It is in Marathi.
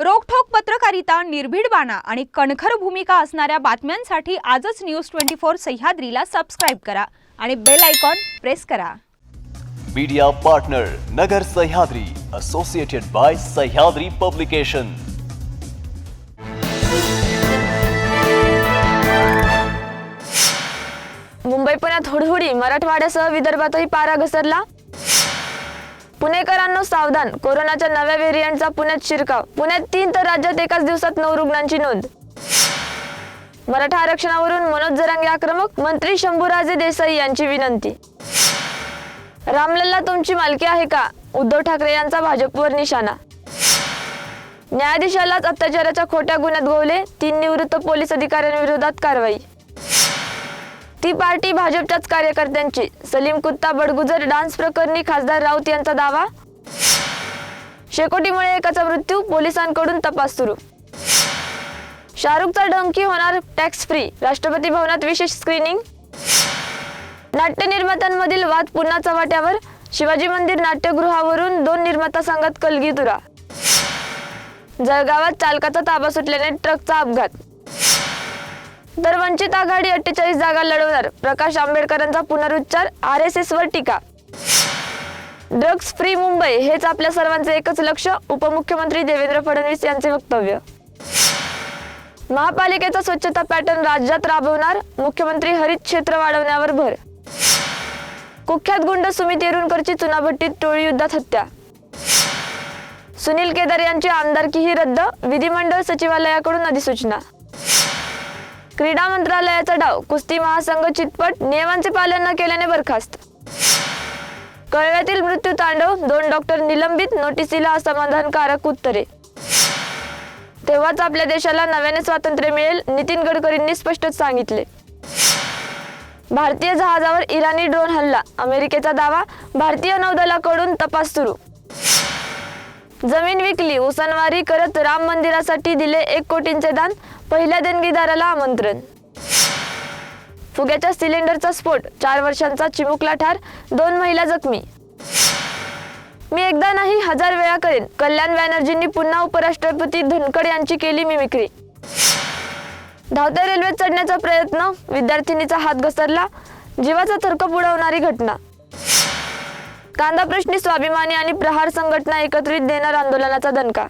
रोखठोक पत्रकारिता निर्भीड बाणा आणि कणखर भूमिका असणाऱ्या बातम्यांसाठी आजच न्यूज ट्वेंटी फोर सह्याद्रीला सबस्क्राईब करा आणि बेल आयकॉन प्रेस करा. Media partner Nagar Sahyadri associated by Sahyadri publication Mumbai पुण्यात हुडहुडी मराठवाड्यासह विदर्भातही पारा घसरला? पुणेकरांनो सावधान. कोरोनाच्या नव्या व्हेरियंटचा पुण्यात शिरकाव. पुण्यात तीन तर राज्यात एकाच दिवसात नऊ रुग्णांची नोंद. मराठा आरक्षणावरून मनोज जरांगे आक्रमक मंत्री शंभूराजे देसाई यांची विनंती. रामलल्ला तुमची मालकी आहे का? उद्धव ठाकरे यांचा भाजपवर निशाणा. न्यायाधीशालाच अत्याचाराच्या खोट्या गुन्ह्यात गोवले तीन निवृत्त पोलीस अधिकाऱ्यांविरोधात कारवाई. ती पार्टी भाजपच्याच कार्यकर्त्यांची. सलीम कुत्ता बडगुजर डान्स प्रकरणी खासदार राऊत यांचा दावा? शेकोटीमुळे एकाचा मृत्यू पोलिसांकडून तपास सुरू. शाहरुखचा डंकी होणार टॅक्स फ्री राष्ट्रपती भवनात विशेष स्क्रीनिंग नाट्य निर्मात्यांमधील वाद पुन्हा चव्हाट्यावर? शिवाजी मंदिर नाट्यगृहावरून दोन निर्माता संघात कलगीतुरा जळगावात चालकाचा ताबा सुटल्याने ट्रकचा अपघात. तर वंचित आघाडी अठ्ठेचाळीस जागा लढवणार. प्रकाश आंबेडकरांचा पुनरुच्चार आर एस एस वर टीका. ड्रग्ज फ्री मुंबई हेच आपल्या सर्वांचे एकच लक्ष उपमुख्यमंत्री देवेंद्र फडणवीस यांचे वक्तव्य. महापालिकेचा स्वच्छता पॅटर्न राज्यात राबवणार मुख्यमंत्री हरित क्षेत्र वाढवण्यावर भर. कुख्यात गुंड सुमित येरुणकरची चुनाभट्टीत टोळी युद्धात हत्या. सुनील केदार यांची आमदारकीही रद्द विधिमंडळ सचिवालयाकडून अधिसूचना. क्रीडा मंत्रालयाचा डाव कुस्ती महासंघ चितपट नियमांचे पालन न केल्याने बरखास्त. कळव्यातील मृत्यू तांडव दोन डॉक्टर निलंबित नोटिसीला असमाधानकारक उत्तरे. तेव्हाच आपल्या देशाला नव्याने स्वातंत्र्य मिळेल नितीन गडकरींनी स्पष्टच सांगितले. भारतीय जहाजावर इराणी ड्रोन हल्ला अमेरिकेचा दावा भारतीय नौदलाकडून तपास सुरू. जमीन विकली उसनवारी करत राम मंदिरासाठी दिले एक कोटींचे दान पहिल्या देणगीदाराला आमंत्रण. फुग्याच्या सिलेंडरचा स्फोट चार वर्षांचा चिमुकला ठार दोन महिला जखमी. मी एकदा नाही हजार वेळा करेन कल्याण बॅनर्जींनी पुन्हा उपराष्ट्रपती धनखड यांची केली मिमिक्री. धावत्या रेल्वेत चढण्याचा प्रयत्न विद्यार्थिनीचा हात घसरला जीवाचा थरकप उडवणारी घटना. कांदा प्रश्नी स्वाभिमानी आणि प्रहार संघटना एकत्रित देणार आंदोलनाचा दणका